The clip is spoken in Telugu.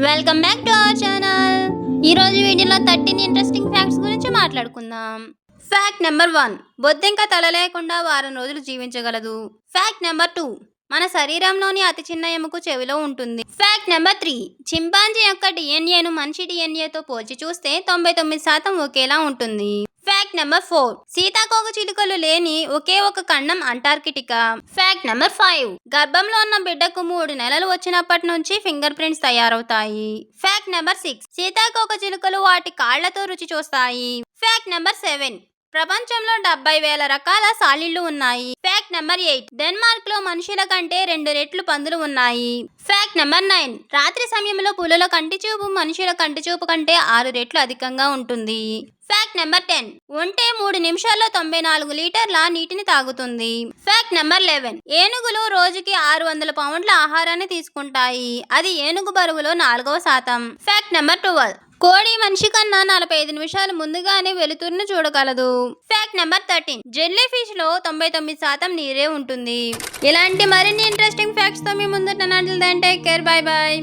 Welcome back to our channel ఈ రోజు వీడియోలో థర్టీన్ ఇంట్రెస్టింగ్ ఫ్యాక్ట్స్ గురించి మాట్లాడుకుందాం. ఫ్యాక్ట్ నెంబర్ వన్ బొద్దింక తల లేకుండా వారం రోజులు జీవించగలదు. ఫ్యాక్ట్ నెంబర్ టూ మన శరీరంలోని అతి చిన్న ఎముకు చెవిలో ఉంటుంది. ఫ్యాక్ట్ నెంబర్ త్రీ చింపాంజీ యొక్క డిఎన్ఏను మనిషి డిఎన్ఏతో పోల్చి చూస్తే తొంభై తొమ్మిది శాతం ఒకేలా ఉంటుంది. ఫ్యాక్ట్ నెంబర్ ఫోర్ సీతాకోక చిలుకలు లేని ఒకే ఒక ఖండం అంటార్కిటికా. ఫ్యాక్ట్ నెంబర్ ఫైవ్ గర్భంలో ఉన్న బిడ్డకు మూడు నెలలు వచ్చినప్పటి నుంచి ఫింగర్ ప్రింట్స్ తయారవుతాయి. ఫ్యాక్ట్ నెంబర్ సిక్స్ సీతాకోక చిలుకలు వాటి కాళ్ళతో రుచి చూస్తాయి. ఫ్యాక్ట్ నెంబర్ సెవెన్ ప్రపంచంలో డెబ్బై వేల రకాల సాలీళ్ళు ఉన్నాయి. Fact number eight. డెన్మార్క్లో మనుషుల కంటే రెండు రెట్లు పందులు ఉన్నాయి. Fact number nine. రాత్రి సమయంలో పులుల కంటి చూపు మనుషుల కంటి చూపు కంటే ఆరు రెట్లు అధికంగా ఉంటుంది. Fact number ten. ఒంటే మూడు నిమిషాల్లో తొంభై నాలుగు లీటర్ల నీటిని తాగుతుంది. Fact number eleven. ఏనుగులు రోజుకి ఆరు వందల పౌండ్ల ఆహారాన్ని తీసుకుంటాయి. అది ఏనుగు బరువులో నాలుగవ శాతం. Fact number twelve. కోడి మనిషి కన్నా నలభై ఐదు నిమిషాలు ముందుగానే వెలుతురును చూడగలదు. ఫ్యాక్ట్ నెంబర్ థర్టీన్ జెల్లీ ఫిష్లో తొంభై తొమ్మిది శాతం నీరే ఉంటుంది. ఇలాంటి మరిన్ని ఇంట్రెస్టింగ్ ఫ్యాక్ట్స్తో మీ ముందు టేక్ కేర్ బాయ్ బాయ్